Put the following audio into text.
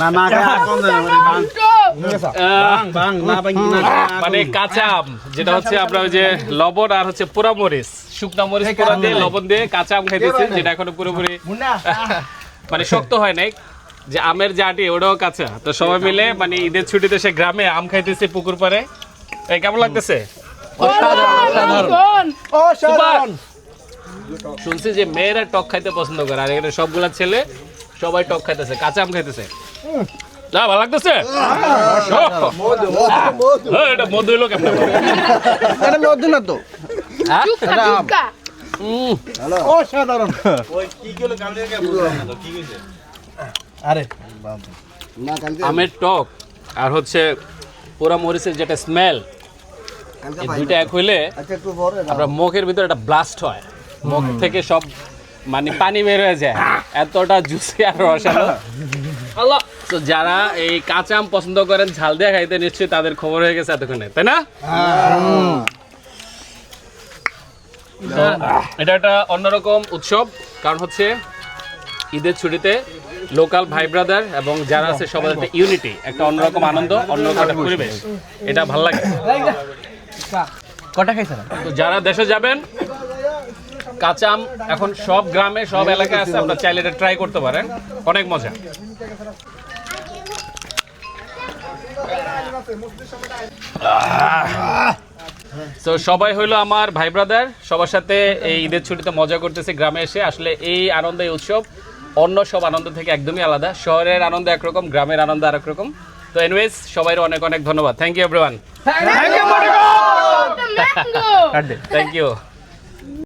না না বাং না বাং মানে কাঁচা আম যেটা হচ্ছে আমরা ওই যে লবণ আর হচ্ছে পোড়া মরিচ শুকনা মরিচ পোড়া দিয়ে লবণ দিয়ে কাঁচা আম খাইতেছি যেটা এখনও পুরোপুরি মানে শক্ত হয় নাই যে আমের যে আটি ওটাও কাঁচা তো সবাই মিলে মানে ঈদের ছুটিতে সে গ্রামে আম খাইতেছে পুকুর পারে এই কেমন লাগতেছে অসাধারণ শুনছি যে মেয়েরা টক খাইতে পছন্দ করে আর এখানে সবগুলা ছেলে সবাই টক খাইতেছে কাঁচা আম খাইতেছে। না ভালো লাগতেছে? হ্যাঁ, এটা মধু হলো কেমন এটা মধ্যে না তো? হ্যাঁ? অসাধারণ। আরে। আমের টক আর হচ্ছে পোড়া মরিচের যেটা স্মেল দুইটা এক হইলে আচ্ছা একটু আমরা মুখের ভিতরে একটা ব্লাস্ট হয়। মুখ থেকে সব মানে পানি বের হয়ে যায়। এতটা জুসি আর রসালো তো যারা এই কাঁচা আম পছন্দ করেন ঝাল দিয়ে খাইতে নিশ্চয়ই তাদের খবর হয়ে গেছে এতক্ষণে তাই না? এটা একটা অন্যরকম উৎসব কারণ হচ্ছে ঈদের ছুটিতে লোকাল ভাই ব্রাদার এবং যারা আছে সবার একটা ইউনিটি একটা অন্যরকম আনন্দ অন্যরকম একটা পরিবেশ। এটা ভালো লাগে। কটা খাইছে তো যারা দেশে যাবেন কাঁচা আম এখন সব গ্রামে সব এলাকায় আছে আপনারা চাইলে এটা ট্রাই করতে পারেন। অনেক মজা। তো সবাই হইল আমার ভাই ব্রাদার সবার সাথে এই ঈদের ছুটিতে মজা করতেছে গ্রামে এসে। আসলে এই আনন্দ এই উৎসব অন্য সব আনন্দ থেকে একদমই আলাদা। শহরের আনন্দ একরকম গ্রামের আনন্দ আরেক রকম তো এনওয়েজ সবাই অনেক অনেক ধন্যবাদ। Thank you everyone. কাট দে থ্যাংক ইউ